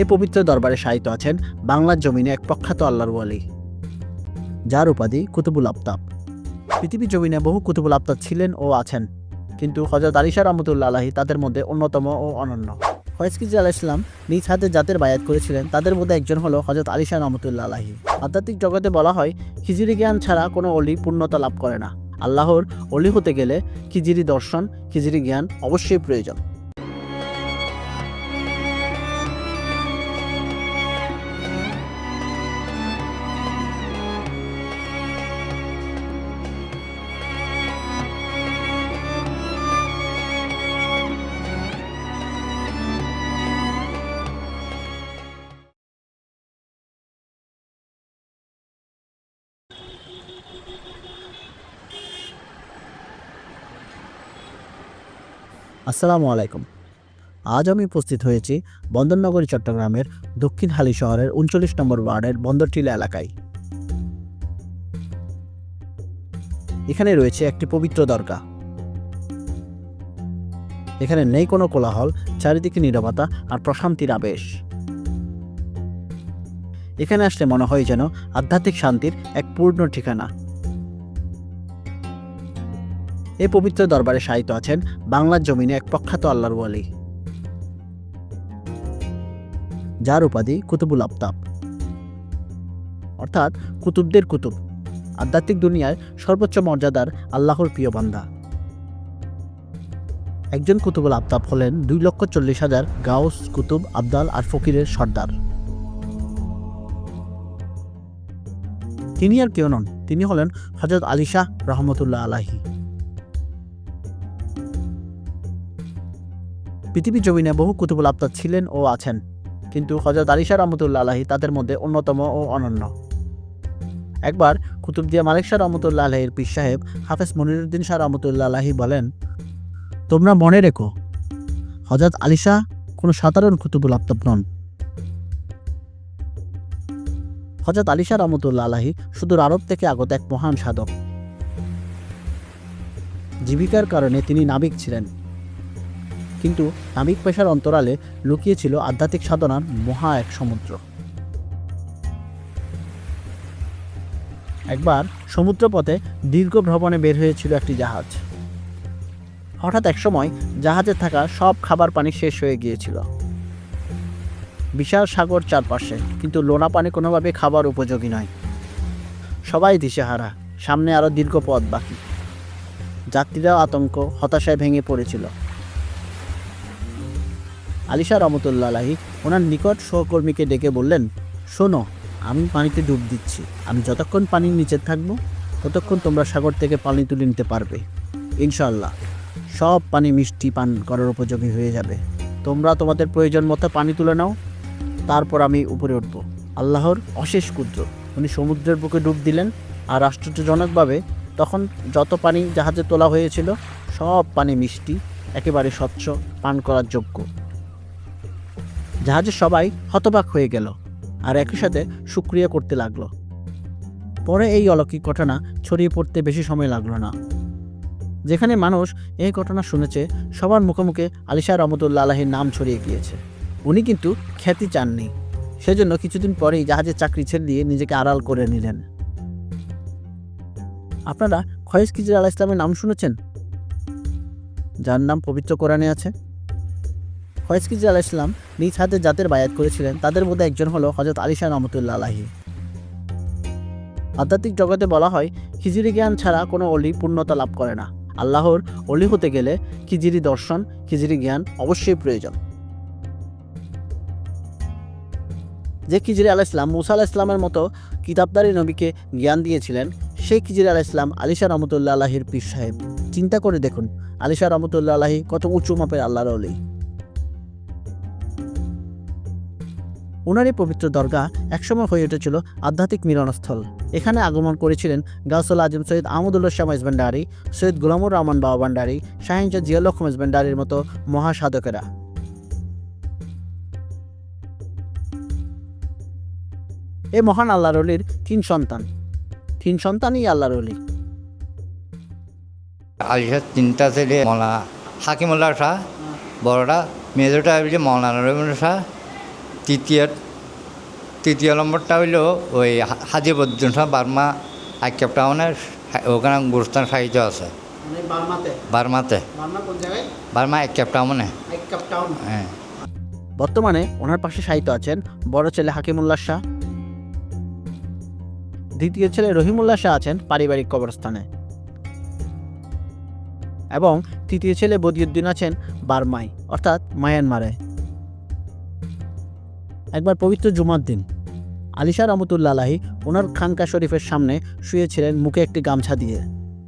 এই পবিত্র দরবারে শায়িত আছেন বাংলার জমিনে এক প্রখ্যাত আল্লাহর ওয়ালি। যার উপাধি কুতুবুল আফতাব। পৃথিবীর জমিনে বহু কুতুবুল আফতাব ছিলেন ও আছেন, কিন্তু হজরত আলিশা রহমতুল্লা আলাহি তাদের মধ্যে অন্যতম ও অনন্য। ফয়েজকিজি আলাহ ইসলাম নিজ হাতে জাতের বায়াত করেছিলেন, তাদের মধ্যে একজন হলো হজরত আলিশা রহমতুল্লা আলাহি আধ্যাত্মিক জগতে বলা হয়, খিজিরি জ্ঞান ছাড়া কোনো অলি পূর্ণতা লাভ করে না। আল্লাহর অলি হতে গেলে খিজিরি দর্শন, খিজিরি জ্ঞান অবশ্যই প্রয়োজন। আসসালামু আলাইকুম। আজ আমি উপস্থিত হয়েছি বন্দরনগরী চট্টগ্রামের দক্ষিণ হালি শহরের উনচল্লিশ নম্বর ওয়ার্ডের বন্দরটিলা এলাকায়। এখানে রয়েছে একটি পবিত্র দরগা এখানে নেই কোনো কোলাহল, চারিদিকে নীরবতা আর প্রশান্তির আবেশ। এখানে আসলে মনে হয় যেন আধ্যাত্মিক শান্তির এক পূর্ণ ঠিকানা। এই পবিত্র দরবারে শায়িত আছেন বাংলার জমিনে এক প্রখ্যাত আল্লাহর ওয়ালি। যার উপাধি কুতুবুল আফতাব। অর্থাৎ কুতুবদের কুতুব। আধ্যাত্মিক দুনিয়ায় সর্বোচ্চ মর্যাদার আল্লাহর প্রিয় বান্দা। একজন কুতুবুল আফতাব হলেন দুই লক্ষ চল্লিশ হাজার গাউস কুতুব আবদাল আর ফকিরের সর্দার। তিনি আর কেউ নন, তিনি হলেন হজরত আলী শাহ রহমতুল্লাহ আলাহি পৃথিবীর জমিনে বহু কুতুবুল আফতাব ছিলেন ও আছেন, কিন্তু হজরত আলিশা রহমতুল্লা আলাহি তাদের মধ্যে অন্যতম ও অনন্য। একবার কুতুবদিয়া মালিক শাহ রহমতুল্লাহ আলাহির পীর সাহেব হাফেজ মনিরুদ্দিন শাহ রহমতুল্লাহ আলাহি বলেন, তোমরা মনে রেখো হজরত আলিশা কোনো সাধারণ কুতুবুল আফতাব নন। হজরত আলিশা রহমতুল্লাহ আলাহি সুদূর আরব থেকে আগত এক মহান সাধক। জীবিকার কারণে তিনি নাবিক ছিলেন। কিন্তু নাবিক পেশার অন্তরালে লুকিয়ে ছিল আধ্যাত্মিক সাধনার মহা এক সমুদ্র। একবার সমুদ্রপথে দীর্ঘ ভ্রমণে বের হয়েছিল একটি জাহাজ। হঠাৎ একসময় জাহাজে থাকা সব খাবার পানি শেষ হয়ে গিয়েছিল। বিশাল সাগর চারপাশে, কিন্তু লোনা পানি কোনোভাবে খাবার উপযোগী নয়। সবাই দিশেহারা, সামনে আরও দীর্ঘ পথ বাকি। যাত্রীরাও আতঙ্ক, হতাশায় ভেঙে পড়েছিল। আলিশা রহমতুল্লা আলাহি ওনার নিকট সহকর্মীকে ডেকে বললেন, শোনো, আমি পানিতে ডুব দিচ্ছি। আমি যতক্ষণ পানির নিচে থাকব, ততক্ষণ তোমরা সাগর থেকে পানি তুলে নিতে পারবে। ইনশাল্লাহ সব পানি মিষ্টি পান করার উপযোগী হয়ে যাবে। তোমরা তোমাদের প্রয়োজন মতো পানি তুলে নাও, তারপর আমি উপরে উঠব। আল্লাহর অশেষ কুদ্র উনি সমুদ্রের বুকে ডুব দিলেন আর আশ্চর্যজনকভাবে তখন যত পানি জাহাজে তোলা হয়েছিল, সব পানি মিষ্টি, একেবারে স্বচ্ছ, পান করার যোগ্য। জাহাজের সবাই হতবাক হয়ে গেল আর একই সাথে সুক্রিয়া করতে লাগল। পরে এই অলৌকিক ঘটনা ছড়িয়ে পড়তে বেশি সময় লাগল না। যেখানে মানুষ এই ঘটনা শুনেছে, সবার মুখে মুখে আলিশা রহমতুল্লা আলাহির নাম ছড়িয়ে গিয়েছে। উনি কিন্তু খ্যাতি চাননি। সেজন্য কিছুদিন পরেই জাহাজের চাকরি ছেড়ে দিয়ে নিজেকে আড়াল করে নিলেন। আপনারা খয়েজ কিজির আলাহ ইসলামের নাম শুনেছেন? যার নাম পবিত্র কোরআনে আছে ফয়েজ কিজি আলাহ ইসলাম নিজ হাতে জাতের বায়াত করেছিলেন। তাদের মধ্যে একজন হলো হজরত আলিশা রহমতুল্লা আলাহি আধ্যাত্মিক জগতে বলা হয়, খিজিরি জ্ঞান ছাড়া কোনো অলি পূর্ণতা লাভ করে না। আল্লাহর অলি হতে গেলে খিজিরি দর্শন, খিজিরি জ্ঞান অবশ্যই প্রয়োজন। যে খিজিরি আলাহ ইসলাম মুসা আলাহ ইসলামের মতো কিতাবদারি নবীকে জ্ঞান দিয়েছিলেন, সেই খিজির আলাহ ইসলাম আলিশা রহমতুল্লাহ আলাহির পীর সাহেব। চিন্তা করে দেখুন আলিশা রহমতুল্লাহ আলাহি কত উঁচু মাপের আল্লাহর অলি। ওনারই পবিত্র দরগা একসময় হয়ে উঠেছিল আধ্যাত্মিক মিলনস্থল। এখানে আগমন করেছিলেন গাউসুল আজম সৈয়দ আহমদুল্লাহ শাহ মেজবান্ডারি সৈয়দ গুলামুর রহমান বাবা ভান্ডারি, শাহিনশাহ জিয়ালক্ষ মেজবান্ডারির মতো মহাসাধকেরা। এই মহান আল্লাহর অলির তিন সন্তান। তিন সন্তানই আল্লাহর অলি। আলিশার তিনটা ছেলে মৌলানা হাকিমুল্লাহ শাহ মেজোটা হচ্ছে মৌলানা রবীন্দ্র শাহ তৃতীয় তৃতীয় নম্বরটা হইল ওই হা- হাজিবুদ্দিন বার্মা আইকেপ টাউনের ওখানে গুরুস্থান সাহিত্য আছে। মানে বার্মাতে? বার্মাতে। বার্মা কোন জায়গায়? টাউনে। হ্যাঁ। বর্তমানে ওনার পাশে সাহিত্য আছেন বড় ছেলে হাকিমুল্লাহ শাহ। দ্বিতীয় ছেলে রহিমুল্লাহ শাহ আছেন পারিবারিক কবরস্থানে। এবং তৃতীয় ছেলে বদিউদ্দিন আছেন বার্মাই অর্থাৎ মায়ানমারে। একবার পবিত্র জুমার দিন। আলিশা রহমতুল্লা আলাহি ওনার খানকা শরীফের সামনে শুয়েছিলেন মুখে একটি গামছা দিয়ে।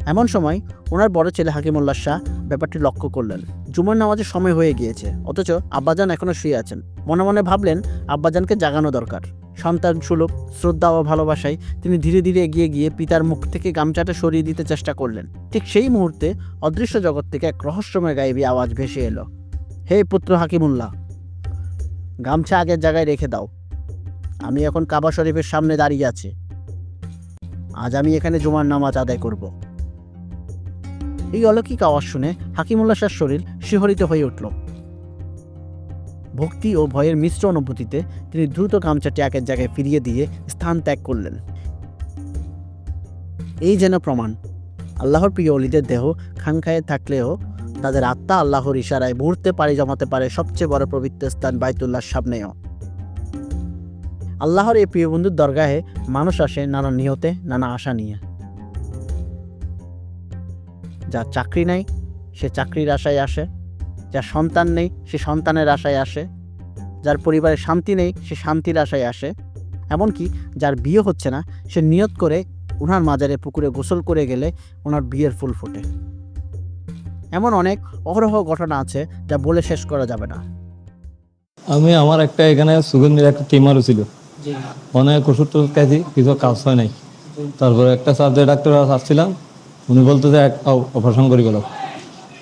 এমন সময় ওনার বড় ছেলে হাকিমুল্লাহ শাহ ব্যাপারটি লক্ষ্য করলেন। জুমার নামাজের সময় হয়ে গিয়েছে, অথচ আব্বাজান এখনও শুয়ে আছেন। মনে মনে ভাবলেন আব্বাজানকে জাগানো দরকার। সন্তান সুলভ, শ্রদ্ধা ও ভালোবাসায় তিনি ধীরে ধীরে এগিয়ে গিয়ে পিতার মুখ থেকে গামছাটা সরিয়ে দিতে চেষ্টা করলেন। ঠিক সেই মুহূর্তে অদৃশ্য জগৎ থেকে এক রহস্যময় গায়েবী আওয়াজ ভেসে এলো। হে পুত্র হাকিমুল্লাহ গামছা আগের জায়গায় রেখে দাও। আমি এখন কাবা শরীফের সামনে দাঁড়িয়ে আছি। আজ আমি এখানে জুমার নামাজ আদায় করব। এই অলৌকিক আওয়াজ শুনে হাকিমুল্লাহ শাহর শরীর শিহরিত হয়ে উঠল। ভক্তি ও ভয়ের মিশ্র অনুভূতিতে তিনি দ্রুত গামছাটি একের জায়গায় ফিরিয়ে দিয়ে স্থান ত্যাগ করলেন। এই যেন প্রমাণ, আল্লাহর প্রিয় অলিদের দেহ খানখায়ে থাকলেও তাদের আত্মা আল্লাহর ইশারায় মুহূর্তে পাড়ি জমাতে পারে সবচেয়ে বড় পবিত্র স্থান বাইতুল্লাহর সামনেও। আল্লাহর এই প্রিয় বন্ধুর দরগাহে মানুষ আসে নানা নিহতে নানা আশা নিয়ে। যার চাকরি নাই, সে চাকরির আশায় আসে। যার সন্তান নেই, সে সন্তানের আশায় আসে। যার পরিবারে শান্তি নেই, সে শান্তির আশায় আসে। এমনকি যার বিয়ে হচ্ছে না, সে নিয়ত করে ওনার মাজারে পুকুরে গোসল করে গেলে ওনার বিয়ের ফুল ফোটে। এমন অনেক অহরহ ঘটনা আছে যা বলে শেষ করা যাবে না। আমি আমার একটা এখানে সুগন্ধির একটা টিমারও ছিল। অনেক ওষুধ টষুধ খাইছি কিছু কাজ হয় নাই। তারপরে একটা সার্জারি ডাক্তার আসছিলাম উনি বলতে যে এক অপারেশন করি গেল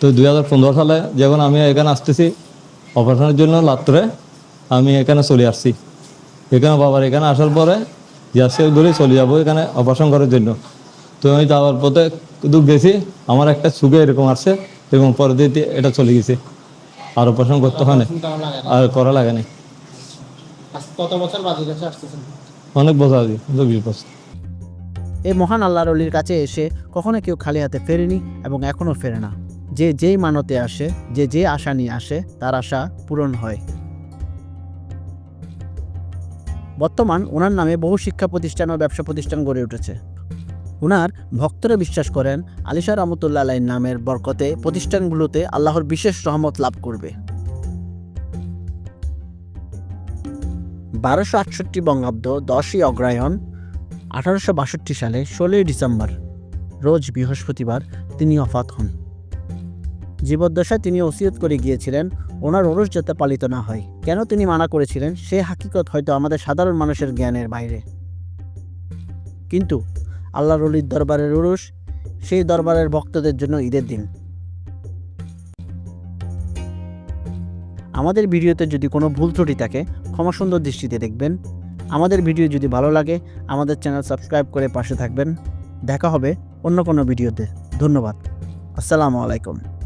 তো দুই হাজার পনেরো সালে যখন আমি এখানে আসতেছি অপারেশনের জন্য লাত্রে আমি এখানে চলে আসছি। এখানে বাবার এখানে আসার পরে গ্যাসে ধরে চলে যাব এখানে অপারেশন করার জন্য। তো আমি যাওয়ার পথে গেছি আমার একটা সুগে এরকম আসছে। এবং পরে দিয়ে এটা চলে গেছে। আর অপারেশন করতে হয় না। আর করা লাগে না। কত বছর বাদে কাছে আসতেছেন? অনেক বছর আগে বিশ বছর এই মহান আল্লাহর অলির কাছে এসে কখনো কেউ খালি হাতে ফেরেনি এবং এখনও ফেরে না। যে যেই মানতে আসে যে যে আশা নিয়ে আসে তার আশা পূরণ হয়। বর্তমান ওনার নামে বহু শিক্ষা প্রতিষ্ঠান ও ব্যবসা প্রতিষ্ঠান গড়ে উঠেছে। ওনার ভক্তরা বিশ্বাস করেন আলিশা রহমতুল্লাহ আলাইর নামের বরকতে প্রতিষ্ঠানগুলোতে আল্লাহর বিশেষ রহমত লাভ করবে। বারোশো আটষট্টি বঙ্গাব্দ দশই অগ্রায়ণ আঠারোশো বাষট্টি সালে ষোলোই ডিসেম্বর, রোজ বৃহস্পতিবার তিনি অফাত হন। জীবদ্দশায় তিনি ওসিয়ত করে গিয়েছিলেন, ওনার ওরস যাতে পালিত না হয়। কেন তিনি মানা করেছিলেন, সে হাকিকত হয়তো আমাদের সাধারণ মানুষের জ্ঞানের বাইরে। কিন্তু আল্লাহর রলির দরবারের উরুস সেই দরবারের ভক্তদের জন্য ঈদের দিন। আমাদের ভিডিওতে যদি কোনো ভুল ত্রুটি থাকে, ক্ষমা সুন্দর দৃষ্টিতে দেখবেন। আমাদের ভিডিও যদি ভালো লাগে, আমাদের চ্যানেল সাবস্ক্রাইব করে পাশে থাকবেন। দেখা হবে অন্য কোনো ভিডিওতে। ধন্যবাদ। আসসালামু আলাইকুম।